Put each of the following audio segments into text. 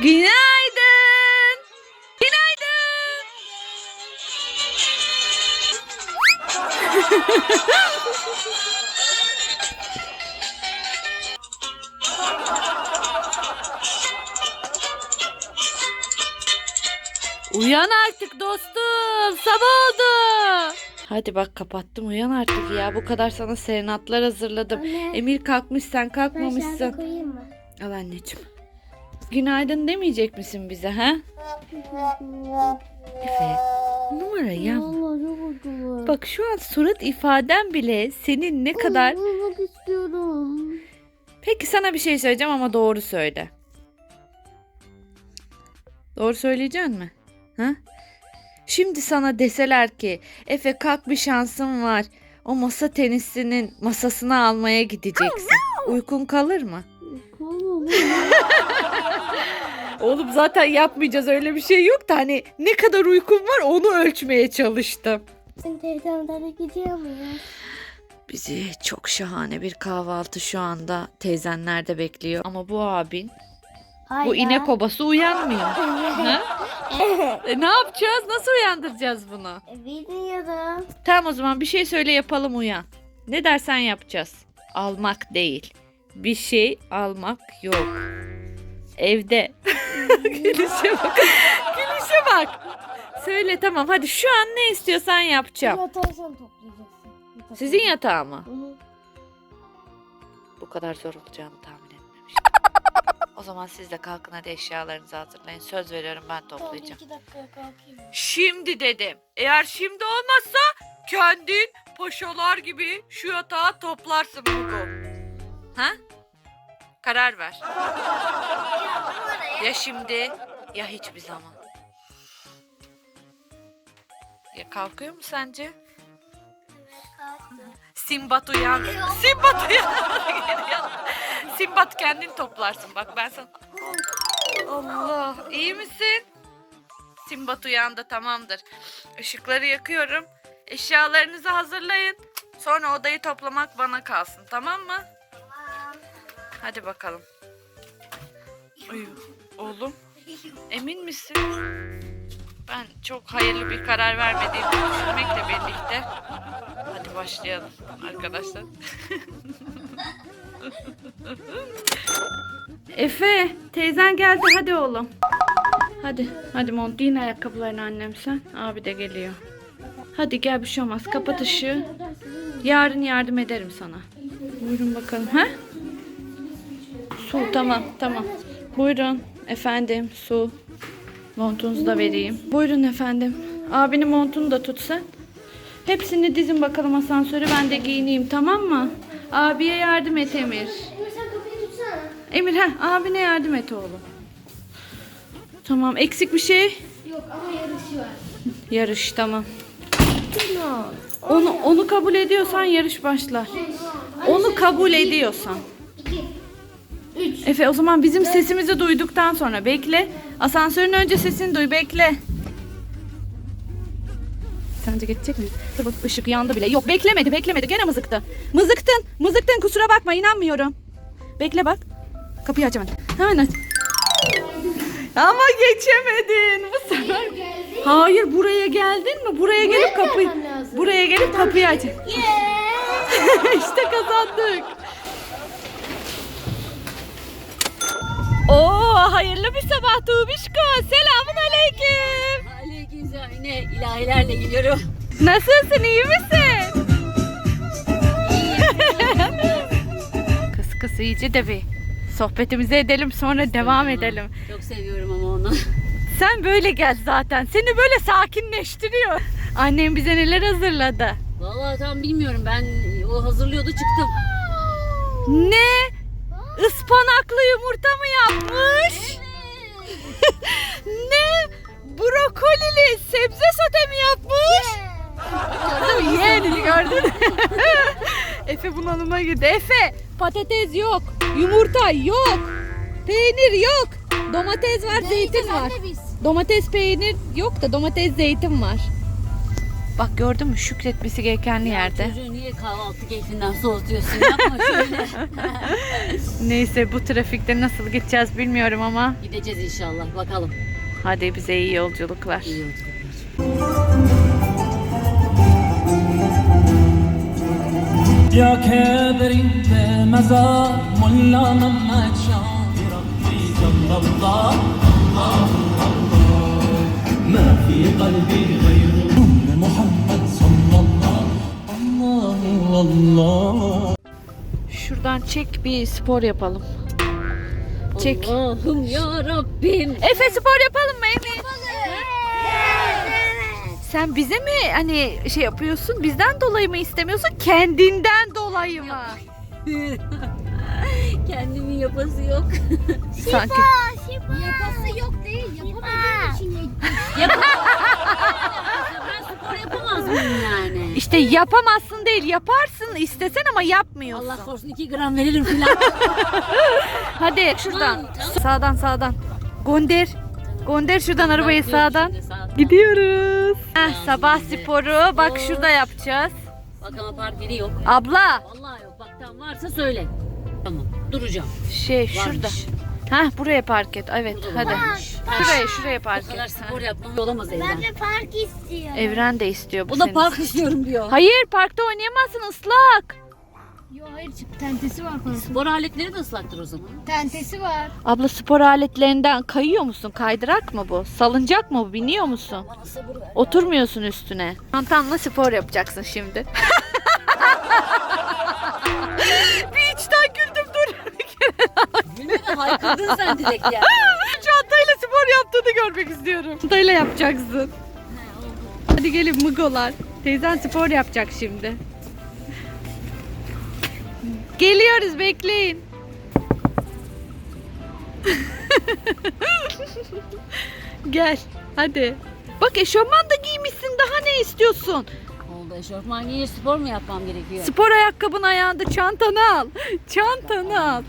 Günaydın. Günaydın. Uyan artık dostum. Sabah oldu. Hadi bak kapattım uyan artık ya. Bu kadar sana serenatlar hazırladım. Anne. Emir kalkmış sen Ben şarkı kalkmamışsın. koyayım mı? Al anneciğim. Günaydın demeyecek misin bize ha? Efe numara yapma. Bak şu an surat ifaden bile senin ne kadar... Uyumak istiyorum. Peki sana bir şey söyleyeceğim ama doğru söyle. Doğru söyleyecek mi? Ha? Şimdi sana deseler ki Efe kalk bir şansın var. O masa tenisinin masasını almaya gideceksin. Uykun kalır mı? Tamam. Oğlum zaten yapmayacağız öyle bir şey yok da hani ne kadar uykun var onu ölçmeye çalıştım. Sen teyzemlere gidiyor muyuz? Bizi çok şahane bir kahvaltı şu anda teyzenler de bekliyor. Ama bu abin, Hayır. bu inek obası uyanmıyor. ha? E, ne yapacağız? Nasıl uyandıracağız bunu? E, Bilmiyorum. Tamam o zaman bir şey söyle yapalım uyan. Ne dersen yapacağız. Almak değil. Bir şey almak yok. Evde. Gülüşe bak. Gülüşe bak. Söyle tamam hadi şu an ne istiyorsan yapacağım. Yatağı sen toplayacaksın. Sizin yatağı mı? Hı hı. Bu kadar zor olacağını tahmin etmemiştim. o zaman siz de kalkın hadi eşyalarınızı hazırlayın. Söz veriyorum ben Tamam toplayacağım. iki dakikaya kalkayım. Şimdi dedim. Eğer şimdi olmazsa kendin paşalar gibi şu yatağı toplarsın Hugo. Ha? Karar ver. Ya şimdi ya hiçbir zaman. Ya kalkıyor mu sence? Simbat uyan. Simbat uyan. Simbat kendin toplarsın. Bak ben sana... Allah. iyi misin? Simbat uyandı tamamdır. Işıkları yakıyorum. Eşyalarınızı hazırlayın. Sonra odayı toplamak bana kalsın tamam mı? Hadi bakalım. Uyu. Oğlum emin misin? Ben çok hayırlı bir karar vermediğimi düşünmekle birlikte. Hadi başlayalım arkadaşlar. Efe teyzen geldi hadi oğlum. Hadi hadi mont giyin ayakkabılarını annem sen. Abi de geliyor. Hadi gel bir şey olmaz. Kapat ışığı. Yarın yardım ederim sana. Buyurun bakalım. Ha? Su tamam tamam. Buyurun efendim su. Montunuzu da vereyim. Buyurun efendim. Abinin montunu da tut sen. Hepsini dizin bakalım asansöre ben de giyineyim tamam mı? Abiye yardım et Emir. Emir sen kapıyı tutsana. Emir ha abine yardım et oğlum. Tamam eksik bir şey. Yok ama yarışı var. Yarış tamam. Onu onu kabul ediyorsan yarış başlar. Onu kabul ediyorsan. Efe o zaman bizim sesimizi duyduktan sonra bekle. Asansörün önce sesini duy bekle. Sence geçecek mi? Dur bak ışık yandı bile. Yok beklemedi beklemedi gene mızıktı. Mızıktın mızıktın kusura bakma inanmıyorum. Bekle bak. Kapıyı aç hemen. Hemen aç. Ama geçemedin bu sefer. Hayır buraya geldin mi? Buraya gelip kapıyı buraya gelip kapıyı aç. İşte kazandık. Oo hayırlı bir sabah Tuğbişko. Selamun aleyküm. Aleykümselam. Yine ilahilerle geliyorum. Nasılsın iyi misin? kız kız iyice de bir sohbetimizi edelim sonra devam edelim. Çok seviyorum ama onu. Sen böyle gel zaten. Seni böyle sakinleştiriyor. Annem bize neler hazırladı. Vallahi tam bilmiyorum. Ben o hazırlıyordu çıktım. Ne? Ispanaklı yumurta mı yapmış? ne? Brokolili sebze sote mi yapmış? Gördün mü? Yeğenini gördün? Efe bunalıma girdi. Efe patates yok. Yumurta yok. Peynir yok. Domates var, zeytin var. Domates peynir yok da domates zeytin var. Bak gördün mü şükretmesi gereken yerde. Çocuğu niye kahvaltı keyfinden soğutuyorsun? Yapma şöyle. Neyse bu trafikte nasıl gideceğiz bilmiyorum ama Gideceğiz inşallah. Bakalım. hadi bize iyi yolculuklar. İyi yolculuklar. يا كابر انت مزار ملا محمد شاطر ربي جل الله الله الله ما في قلبي غير Allah. Şuradan çek bir spor yapalım. Çek. Allah'ım ya Rabbim. Efe spor yapalım mı Efe? Sen bize mi hani şey yapıyorsun? Bizden dolayı mı istemiyorsun? Kendinden dolayı mı? Kendimin yapası yok. Şifa, Sanki. Yapası yok değil. Yapamadığım için. Yapamaz. ben spor yapamaz mıyım? İşte yapamazsın değil, yaparsın istesen ama yapmıyorsun. Allah korusun 2 gram veririm filan. Hadi şuradan. Sağdan sağdan. Gönder. Gönder şuradan arabayı sağdan. şimdi sağdan. Gidiyoruz. Heh, sabah sporu bak şurada yapacağız. Bak ama park yeri yok. Abla Vallahi yok. Bak tamam varsa söyle. Tamam duracağım. şey şurada. Varmış. Hah buraya park et. Evet Burada hadi. varmış. Şuraya şuraya park Bu kadar et. spor yapmam olamaz evden. Ben de park istiyorum. Evren de istiyor bu O da senin. park istiyorum diyor. Hayır parkta oynayamazsın ıslak. Yo hayır çık tentesi var parkın. Spor aletleri de ıslaktır o zaman. Tentesi var. Abla spor aletlerinden kayıyor musun? Kaydırak mı bu? Salıncak mı bu? Biniyor musun? Bana sabır ver. Oturmuyorsun üstüne. Çantanla spor yapacaksın şimdi. haykırdın sen direkt ya. Çantayla spor yaptığını görmek istiyorum. Çantayla yapacaksın. Hadi gelin mıgolar. Teyzen spor yapacak şimdi. Geliyoruz bekleyin. Gel hadi. Bak eşofman da giymişsin daha ne istiyorsun? Oldu eşofman giyince spor mu yapmam gerekiyor? Spor ayakkabın ayağında çantanı al. Çantanı al.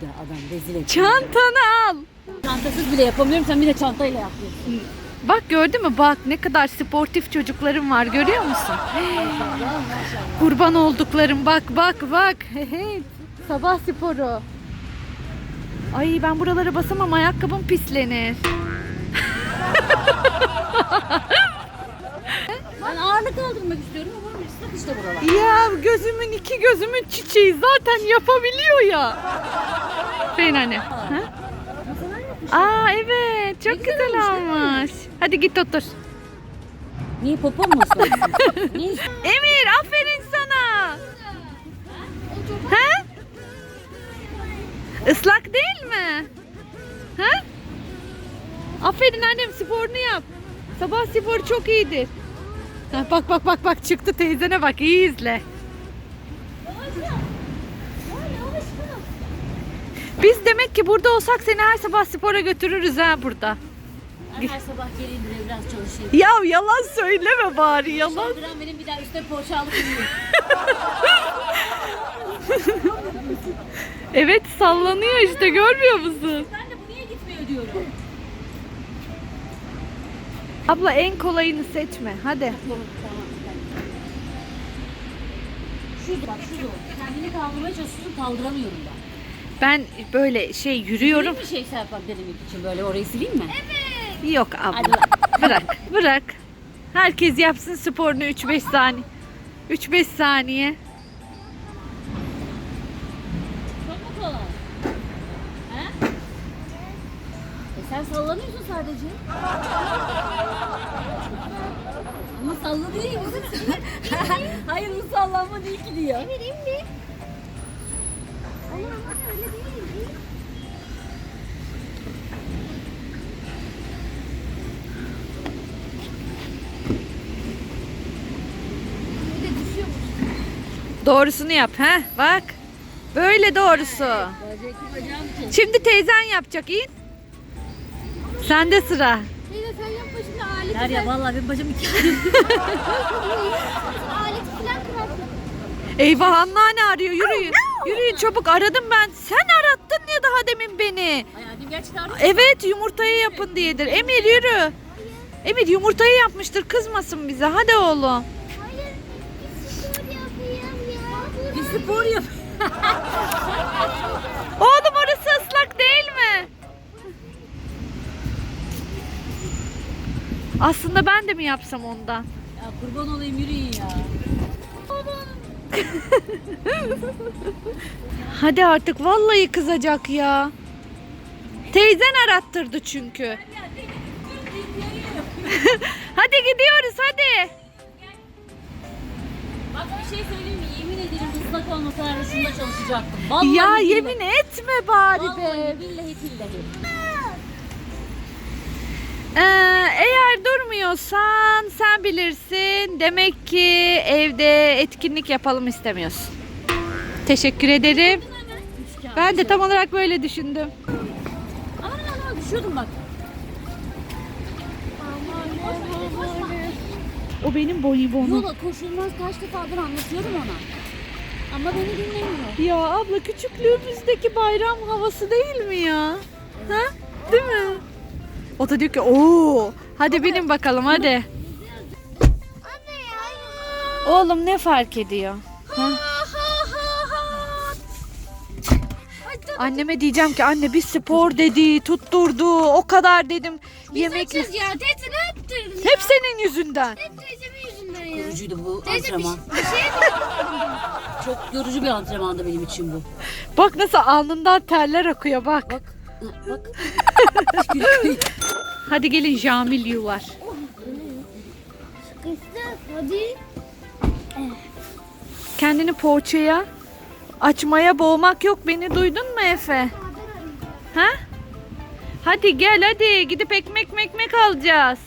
Güldü adam rezil etti. Çantanı al. Çantasız bile yapamıyorum sen bir de çantayla yapıyorsun. Bak gördün mü bak ne kadar sportif çocuklarım var görüyor musun? Kurban olduklarım bak bak bak. Hey, Sabah sporu. Ay ben buralara basamam ayakkabım pislenir. Ben ağırlık kaldırmak istiyorum ama ıslak işte buralar. Ya gözümün iki gözümün çiçeği zaten yapabiliyor ya. Senin anne. Ha? Aa evet çok güzel olmuş. Hadi git otur. Niye popom mu Emir aferin sana. Ha? Islak değil mi? Ha? Aferin annem sporunu yap. Sabah sporu çok iyidir. Ha, bak bak bak bak çıktı teyzene bak iyi izle. Biz demek ki burada olsak seni her sabah spora götürürüz ha burada. Ben her sabah geleyim buraya biraz çalışayım. Ya yalan söyleme bari yalan. Şaldıran benim bir daha üstte poğaça alıp. Evet sallanıyor işte görmüyor musun? Ben de bu niye gitmiyor diyorum. Abla en kolayını seçme hadi. Şurada bak şurada. Kendini kaldırmaya çalışıyorsun kaldıramıyorum ben. Ben böyle şey yürüyorum. Bir şey Serpap denemek için böyle orayı sileyim mi? Yok Hadi abla. bak. Bırak bırak. Herkes yapsın sporunu 3-5 saniye. 3-5 saniye. Çok mu kolay? He? E sen sallanıyorsun sadece. Ama salla değil misin? Hayır bu sallanma değil ki diyor. Vereyim mi? Doğrusunu yap ha. Bak. Böyle doğrusu. Şimdi teyzen yapacak in. Sende sıra. Teyze sen yapma şimdi aleti Derya vallahi benim bacım iki. aleti falan kırarsın. Eyvah anneanne arıyor yürüyün. Yürüyün çabuk aradım ben. Sen arattın ya daha demin beni. Gerçekten. Evet yumurtayı yapın diyedir. Emir yürü. Emir yumurtayı yapmıştır kızmasın bize. Hadi oğlum. Hayır. Bir spor yapayım ya. Bir spor yap. Oğlum orası ıslak değil mi? Aslında ben de mi yapsam ondan? Ya kurban olayım yürüyün ya. Hadi artık vallahi kızacak ya. Teyzen arattırdı çünkü. hadi gidiyoruz hadi. Bak bir şey söyleyeyim mi? Yemin ederim ıslak olmasa arasında çalışacaktım. Vallahi ya billahi. yemin etme bari be. Vallahi billahi billahi. Ee, eğer durmuyorsan sen bilirsin. Demek ki evde etkinlik yapalım istemiyorsun. Teşekkür ederim. Ben de tam olarak böyle düşündüm. Aman aman düşüyordum bak. O benim bonibonum. Yola koşulmaz kaç defadır anlatıyorum ona. Ama beni dinlemiyor. Ya abla küçüklüğümüzdeki bayram havası değil mi ya? Ha? Değil mi? O da diyor ki ooo hadi binin bakalım hadi. Anne ya. Oğlum ne fark ediyor? Anneme diyeceğim ki anne bir spor dedi, tutturdu, o kadar dedim. Yemek Açız ya. Teyze ne yaptırdın? hep senin yüzünden. Hep teyzemin yüzünden ya. Yorucuydu bu Teyze bir, antrenman. bir şey? Çok yorucu bir antrenmandı benim için bu. Bak nasıl alnından terler akıyor bak. Bak. Bak. Hadi gelin Jamil yuvar. Sıkıştı. Hadi. Kendini poğaçaya açmaya boğmak yok. Beni duydun mu Efe? Ha? Hadi gel hadi gidip ekmek mekmek alacağız.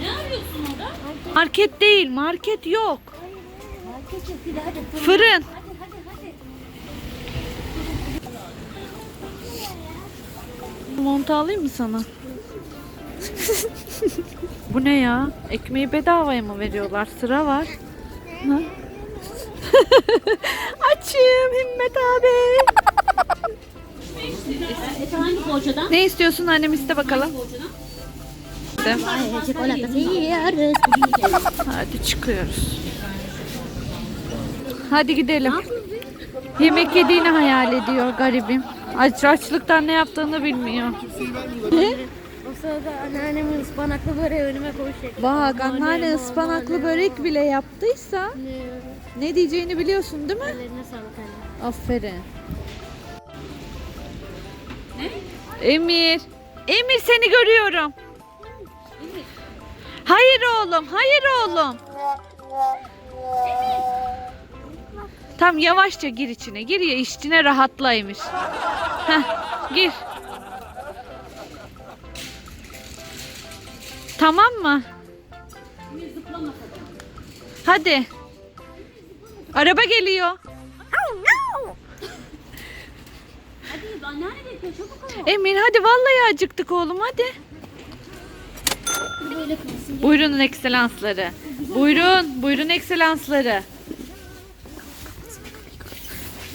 Ne arıyorsun orada? Market değil market yok. Market yapıyor hadi. Fırın. Montu alayım mı sana? Bu ne ya? Ekmeği bedavaya mı veriyorlar? Sıra var. Ha? Açım Himmet abi. Efe hangi poğaçadan? Ne istiyorsun annem iste bakalım. Ay yiyoruz. Hadi çıkıyoruz. Hadi gidelim. Yemek yediğini hayal ediyor garibim. Aç açlıktan ne yaptığını bilmiyor. O sırada anneannemin ıspanaklı böreği önüme koyacak. Bak anneanne ıspanaklı börek bile yaptıysa ne diyeceğini biliyorsun değil mi? Ellerine sağlık anne. Aferin. Emir. Emir seni görüyorum. Hayır oğlum, hayır oğlum. Tam yavaşça gir içine. Gir ya içine rahatla Emir. Heh, gir. Tamam mı? Hadi. Araba geliyor. Hadi anneanne bekliyor çabuk ol. Emir hadi vallahi acıktık oğlum hadi. Böyle kılsın. Buyurun ekselansları. Buyurun, buyurun ekselansları.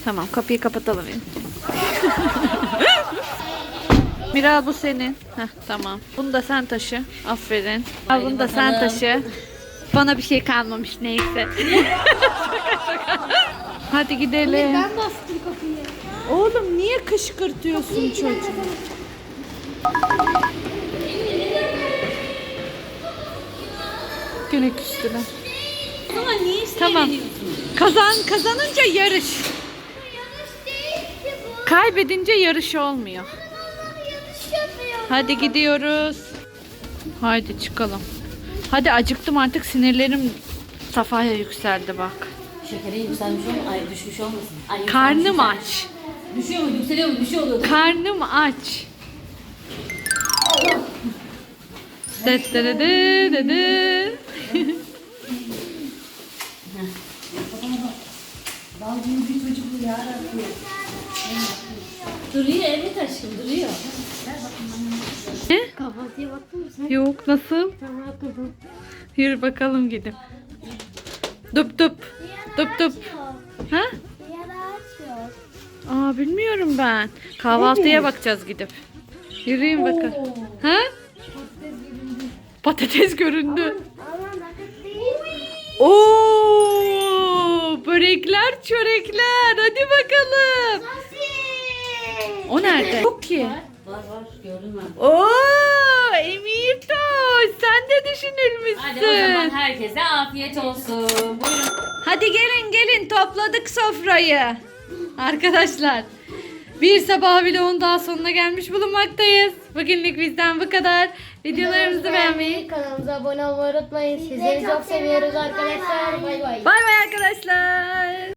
Tamam kapıyı kapatalım. Miral bu senin. Heh, tamam. Bunu da sen taşı. Aferin. Al bunu da sen taşı. Bana bir şey kalmamış neyse. Hadi gidelim. Ben bastım kapıyı. Oğlum niye kışkırtıyorsun çocuğu? Güne küstüler. Ama niye Tamam. Kazan kazanınca yarış. Kaybedince yarış olmuyor. Hadi gidiyoruz. Haydi çıkalım. Hadi acıktım artık sinirlerim safhaya yükseldi bak. Şekeri yükselmiş olmasın? Ay düşmüş olmasın? Ay, Karnım yükselmiş. aç. Düşüyor mu? Yükseliyor mu? Bir şey oluyor. Karnım aç. Dıt dıt dıt dıt dıt. Duruyor evet aşkım duruyor. Ne? Kahvaltıya baktın mı sen? Yok nasıl? Tamam kızım. Yürü bakalım gidip. Dup dup. Dup dup. Ha? Aa bilmiyorum ben. Kahvaltıya bakacağız gidip. Yürüyün bakalım. Ha? Patates göründü. Aman dakika değil. Oo, börekler, çörekler. Hadi bakalım. O nerede? Yok ki. Var var gördüm ben. Oo, Emir Toş, sen de düşünülmüşsün. Hadi o zaman herkese afiyet olsun. Buyurun. Hadi gelin gelin topladık sofrayı. Arkadaşlar bir sabah vlogun daha sonuna gelmiş bulunmaktayız. Bugünlük bizden bu kadar. Videolarımızı beğenmeyi. Kanalımıza abone olmayı unutmayın. Sizleri çok seviyoruz arkadaşlar. Bay bay. Bay bay arkadaşlar.